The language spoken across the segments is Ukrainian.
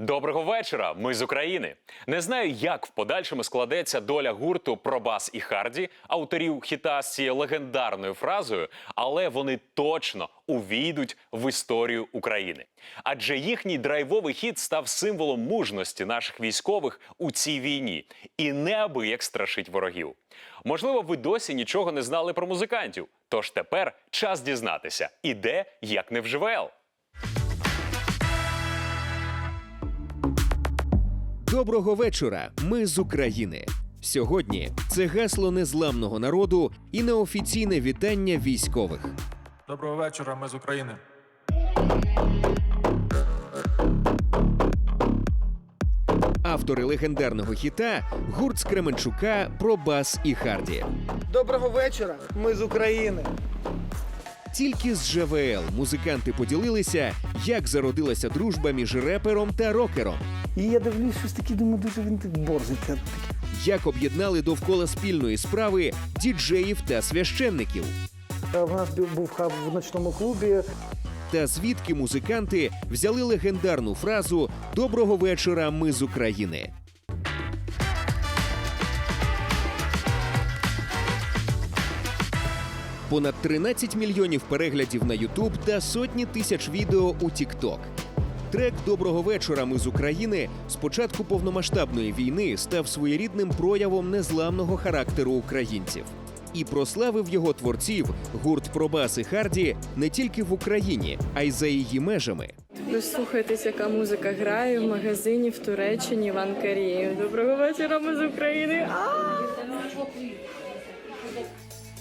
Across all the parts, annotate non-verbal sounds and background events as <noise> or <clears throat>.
Доброго вечора. Ми з України. Не знаю, як в подальшому складеться доля гурту Пробас і Харді, авторів хіта з цією легендарною фразою, але вони точно увійдуть в історію України. Адже їхній драйвовий хіт став символом мужності наших військових у цій війні і неабияк страшить ворогів. Можливо, ви досі нічого не знали про музикантів. Тож тепер час дізнатися, і де, як не в ЖВЛ. Доброго вечора. Ми з України. Сьогодні це гасло незламного народу і неофіційне вітання військових. Доброго вечора, ми з України. Автори легендарного хіта гурт з Кременчука Пробас і Харді. Доброго вечора. Ми з України. Тільки з ЖВЛ музиканти поділилися, як зародилася дружба між репером та рокером, І я дивлюсь, щось таке, думаю, дуже він так борзиться. як об'єднали довкола спільної справи діджеїв та священників, У нас був хаб в ночному клубі. та звідки музиканти взяли легендарну фразу Доброго вечора, ми з України. Понад 13 мільйонів переглядів на Ютуб та сотні тисяч відео у Тікток. Трек Доброго вечора. Ми з України з початку повномасштабної війни став своєрідним проявом незламного характеру українців. І прославив його творців гурт Пробас і Харді не тільки в Україні, а й за її межами. Ви слухаєтесь, яка музика грає в магазині в Туреччині в Анкарі. Доброго вечора, ми з України. А!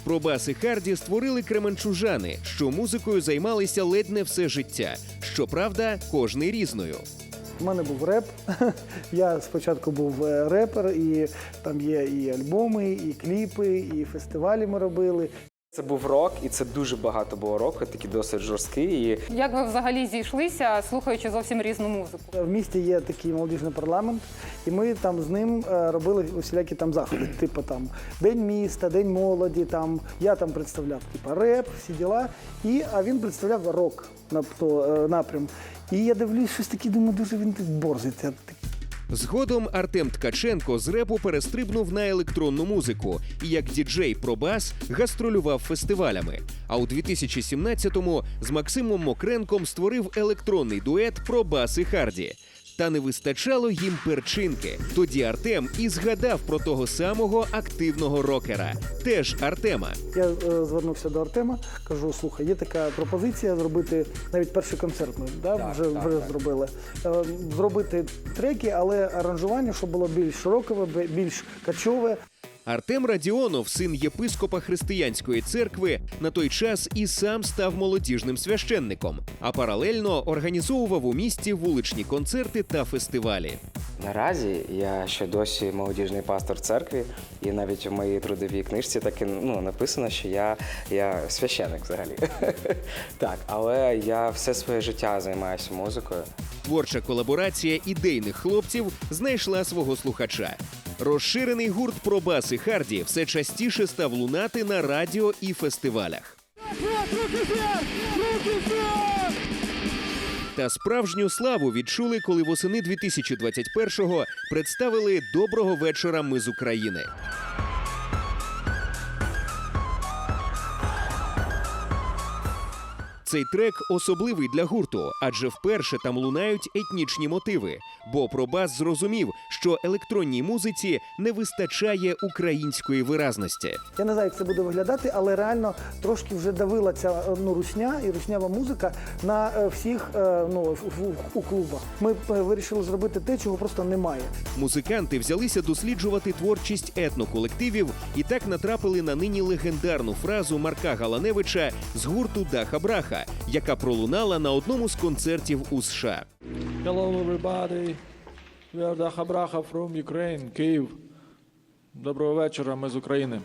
Пробас і Харді створили кременчужани, що музикою займалися ледь не все життя. Щоправда, кожний різною. У мене був реп. <laughs> Я спочатку був е, репер, і там є і альбоми, і кліпи, і фестивалі ми робили. Це був рок, і це дуже багато було року, такий досить жорсткий. І Як ви взагалі зійшлися, слухаючи зовсім різну музику? В місті є такий молодіжний парламент, і ми там з ним е, робили усілякі там заходи, <clears throat> типу там День міста, День молоді. Там я там представляв типу, реп, всі діла. І а він представляв рок на то, е, напрям. І я дивлюсь, щось таке, думаю, дуже він борзиться. Згодом Артем Ткаченко з репу перестрибнув на електронну музику і як діджей Пробас гастролював фестивалями. А у 2017-му з Максимом Мокренком створив електронний дует Пробас і Харді. Та не вистачало їм перчинки. Тоді Артем і згадав про того самого активного рокера. Теж Артема. Я е, звернувся до Артема, кажу: слухай, є така пропозиція зробити навіть перший концерт. Ми да, вже, вже зробили. Е, зробити треки, але аранжування, щоб було більш широкове, більш качове. Артем Радіонов, син єпископа християнської церкви, на той час і сам став молодіжним священником, а паралельно організовував у місті вуличні концерти та фестивалі. наразі я ще досі молодіжний пастор церкві, і навіть у моїй трудовій книжці таки ну, написано, що я, я священик взагалі. <laughs> так, але я все своє життя займаюся музикою. Творча колаборація ідейних хлопців знайшла свого слухача. Розширений гурт Пробас і Харді все частіше став лунати на радіо і фестивалях. Та справжню славу відчули, коли восени 2021-го представили Доброго вечора. Ми з України. Цей трек особливий для гурту, адже вперше там лунають етнічні мотиви. Бо Пробас зрозумів, що електронній музиці не вистачає української виразності. Я не знаю, як це буде виглядати, але реально трошки вже давила ця е, ну, русня і руснява музика на е, всіх е, ну, у клубах. Ми вирішили зробити те, чого просто немає. Музиканти взялися досліджувати творчість етноколективів і так натрапили на нині легендарну фразу Марка Галаневича з гурту Даха Браха, яка пролунала на одному з концертів у США. Hello, everybody. We are Dacha Bracha from Ukraine, Київ. Доброго вечора, ми з України.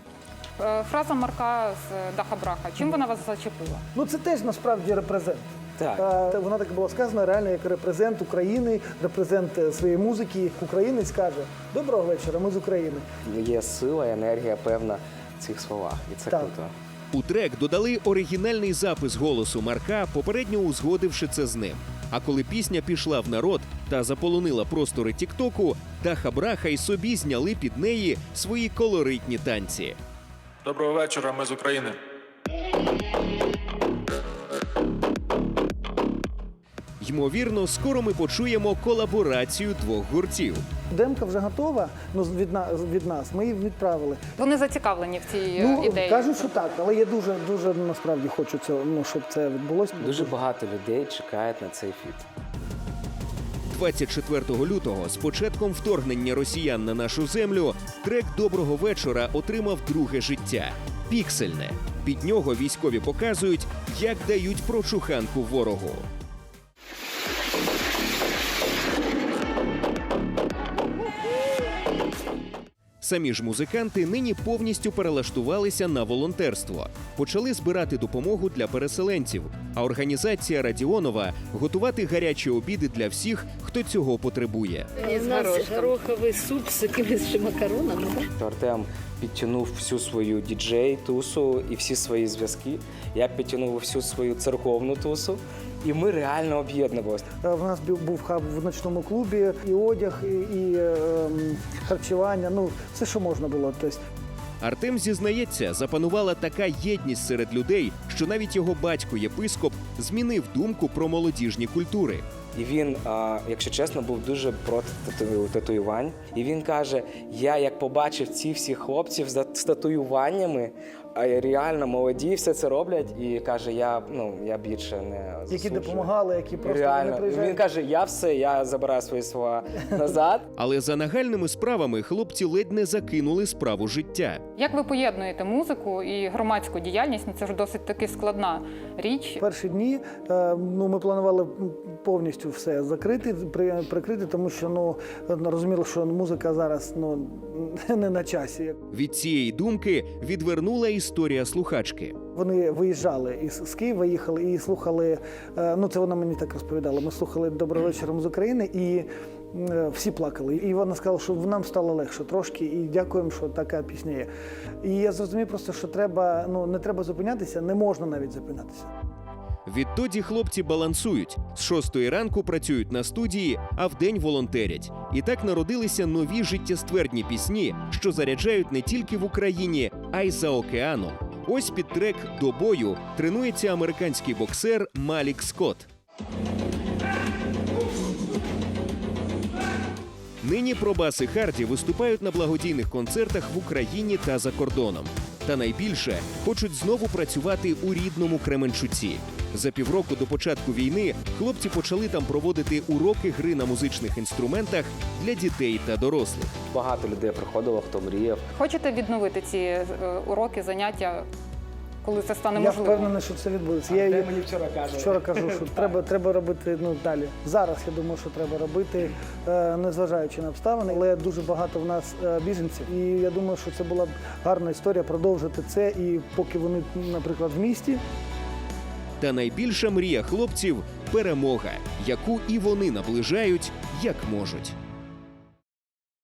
Е, Фраза Марка з Даха Браха. Чим вона вас зачепила? Ну це теж насправді репрезент. Так. Е, Вона так була сказана реально як репрезент України, репрезент е, своєї музики. Українець каже: Доброго вечора, ми з України. Є сила, енергія певна в цих словах, і це Так. круто. У трек додали оригінальний запис голосу Марка, попередньо узгодивши це з ним. А коли пісня пішла в народ та заполонила простори Тіктоку, Даха Браха й собі зняли під неї свої колоритні танці. Доброго вечора, ми з України. Ймовірно, скоро ми почуємо колаборацію двох гуртів. Демка вже готова ну, від, на, від нас. Ми її відправили. Вони зацікавлені в цій е, Ну, ідеї. кажуть, що так, але я дуже, дуже насправді хочу цього, ну, щоб це відбулося. Дуже багато людей чекають на цей фіт. 24 лютого, з початком вторгнення росіян на нашу землю, трек Доброго вечора отримав друге життя піксельне. Під нього військові показують, як дають прочуханку ворогу. Самі ж музиканти нині повністю перелаштувалися на волонтерство, почали збирати допомогу для переселенців. А організація Радіонова готувати гарячі обіди для всіх, хто цього потребує. У нас гороховий суп з якимись макаронами. Да? Артем підтягнув всю свою діджей-тусу і всі свої зв'язки. Я підтягнув всю свою церковну тусу, і ми реально об'єднувалися. Е, В нас був хаб в ночному клубі, і одяг, і, і е, харчування. Ну, все, що можна було. Тобто, Артем зізнається, запанувала така єдність серед людей, що навіть його батько єпископ змінив думку про молодіжні культури. І він, якщо чесно, був дуже проти татуювань. І він каже: я як побачив ці всі хлопців з татуюваннями, а реально молоді, все це роблять. І каже, я ну я більше не які засуджую». допомагали, які просто Реально. Приїжджають. Він каже: я все, я забираю свої слова назад. <laughs> Але за нагальними справами хлопці ледь не закинули справу життя. Як ви поєднуєте музику і громадську діяльність? Ну, Це ж досить таки складна річ. Перші дні е, ну, ми планували повністю все закрити, при, прикрити, тому що ну, розуміли, що музика зараз ну, <laughs> не на часі. Від цієї думки відвернула історія слухачки. Вони виїжджали із з Києва, їхали і слухали. е, Ну, це вона мені так розповідала. Ми слухали «Доброго вечора з України і е, всі плакали. І вона сказала, що нам стало легше трошки, і дякуємо, що така пісня є. І я зрозумів просто, що треба, ну не треба зупинятися, не можна навіть зупинятися. Відтоді хлопці балансують з шостої ранку працюють на студії, а вдень волонтерять. І так народилися нові життєствердні пісні, що заряджають не тільки в Україні, а й за океаном. Ось під трек до бою тренується американський боксер Малік Скотт. Нині пробас і Харді виступають на благодійних концертах в Україні та за кордоном. Та найбільше хочуть знову працювати у рідному Кременчуці. За півроку до початку війни хлопці почали там проводити уроки гри на музичних інструментах для дітей та дорослих. Багато людей приходило, хто мріяв. Хочете відновити ці е, уроки, заняття, коли це стане Я впевнений, що це відбудеться. Я, я вчора каже. вчора кажу, що <laughs> треба, треба робити ну, далі. Зараз я думаю, що треба робити, е, незважаючи на обставини, але дуже багато в нас е, біженців. І я думаю, що це була б гарна історія продовжити це. І поки вони, наприклад, в місті, Та найбільша мрія хлопців перемога, яку і вони наближають як можуть.